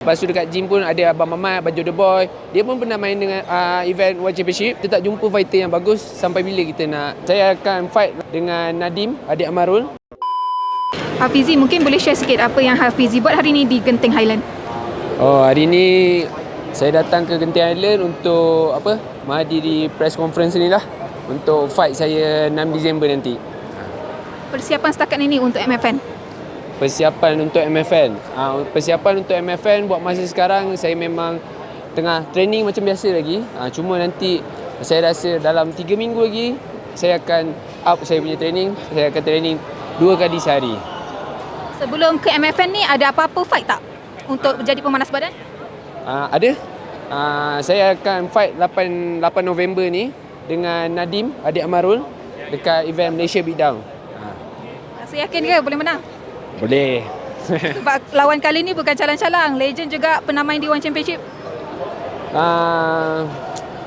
Lepas tu dekat gym pun ada Abang Mamat, Baju The Boy. Dia pun pernah main dengan uh, event World Championship. Kita tak jumpa fighter yang bagus sampai bila kita nak. Saya akan fight dengan Nadim, adik Amarul. Hafizi mungkin boleh share sikit apa yang Hafizi buat hari ni di Genting Highland. Oh, hari ni saya datang ke Genting Island untuk apa? Menghadiri press conference ni lah. Untuk fight saya 6 Disember nanti. Persiapan setakat ini untuk MFN. Persiapan untuk MFN. Uh, persiapan untuk MFN buat masa sekarang saya memang tengah training macam biasa lagi. Uh, cuma nanti saya rasa dalam 3 minggu lagi saya akan up saya punya training. Saya akan training dua kali sehari. Sebelum ke MFN ni ada apa-apa fight tak untuk jadi pemanas badan? Uh, ada. Uh, saya akan fight 8 8 November ni dengan Nadim adik Amarul dekat event Malaysia Beatdown. Uh, Rasa yakin ke boleh menang? Boleh. Sebab lawan kali ni bukan calang-calang. Legend juga pernah main di One Championship. Uh,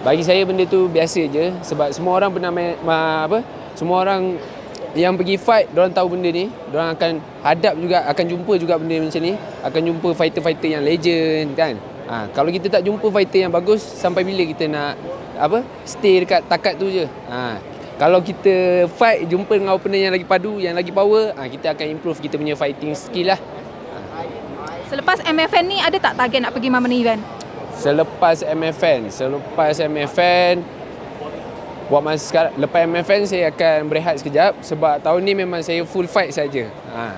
bagi saya benda tu biasa je. Sebab semua orang pernah main, ma, apa? Semua orang yang pergi fight orang tahu benda ni. Orang akan hadap juga akan jumpa juga benda macam ni. Akan jumpa fighter-fighter yang legend kan? Ha, kalau kita tak jumpa fighter yang bagus sampai bila kita nak apa? Stay dekat takat tu je. Ha, kalau kita fight jumpa dengan opponent yang lagi padu yang lagi power ha, kita akan improve kita punya fighting skill lah Selepas MFN ni ada tak target nak pergi mana-mana event? Selepas MFN, selepas MFN buat masa sekarang lepas MFN saya akan berehat sekejap sebab tahun ni memang saya full fight saja. Ha.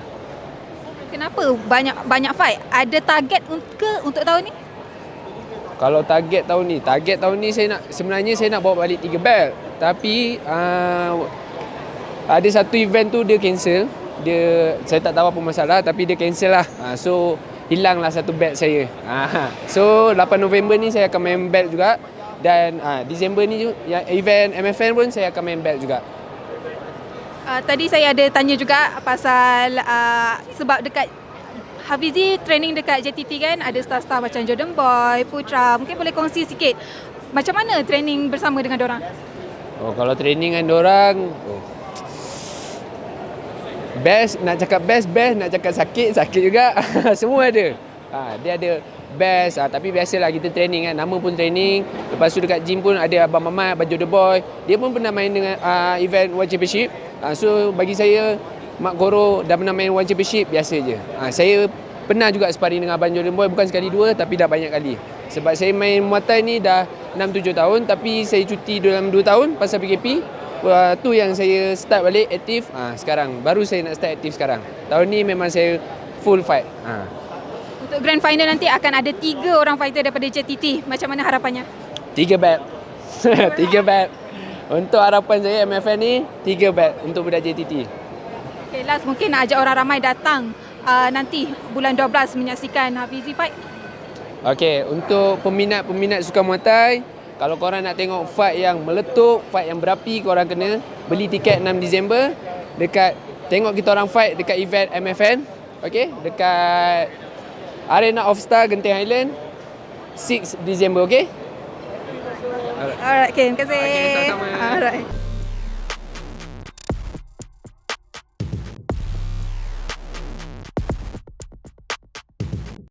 Kenapa banyak banyak fight? Ada target ke untuk tahun ni? Kalau target tahun ni, target tahun ni saya nak sebenarnya saya nak bawa balik 3 belt. Tapi uh, ada satu event tu dia cancel. Dia saya tak tahu apa masalah tapi dia cancel lah. Ha, so hilanglah satu belt saya. Ha, so 8 November ni saya akan main belt juga dan ha, Disember ni yang event MFN pun saya akan main belt juga. Uh, tadi saya ada tanya juga pasal uh, sebab dekat Hafizi training dekat JTT kan ada staff-staff macam Jordan Boy, Putra. Mungkin boleh kongsi sikit macam mana training bersama dengan orang? Oh kalau training dengan orang oh. Best nak cakap best best nak cakap sakit sakit juga. Semua ada. Ha, dia ada best ha, tapi biasalah kita training kan. Nama pun training. Lepas tu dekat gym pun ada abang Mamat, Baju The Boy. Dia pun pernah main dengan uh, event World Championship. Ha, so bagi saya Mak Goro dah pernah main World Championship biasa je. Ha, saya pernah juga sparring dengan abang Jordan Boy bukan sekali dua tapi dah banyak kali. Sebab saya main Muay Thai ni dah 6-7 tahun tapi saya cuti dalam 2 tahun pasal PKP. Wah, tu yang saya start balik aktif ha, sekarang. Baru saya nak start aktif sekarang. Tahun ni memang saya full fight. Ha. Untuk grand final nanti akan ada tiga orang fighter daripada JTT. Macam mana harapannya? Tiga belt. tiga belt. Untuk harapan saya MFN ni tiga belt untuk budak JTT. Okay, last mungkin nak ajak orang ramai datang uh, nanti bulan 12 menyaksikan Hafizi fight. Okey, untuk peminat-peminat suka Muay Thai, kalau korang nak tengok fight yang meletup, fight yang berapi, korang kena beli tiket 6 Disember dekat tengok kita orang fight dekat event MFN. Okey, dekat Arena of Star Genting Highland 6 Disember, okey? Alright, okay, terima kasih. Okay, sama-sama. Alright.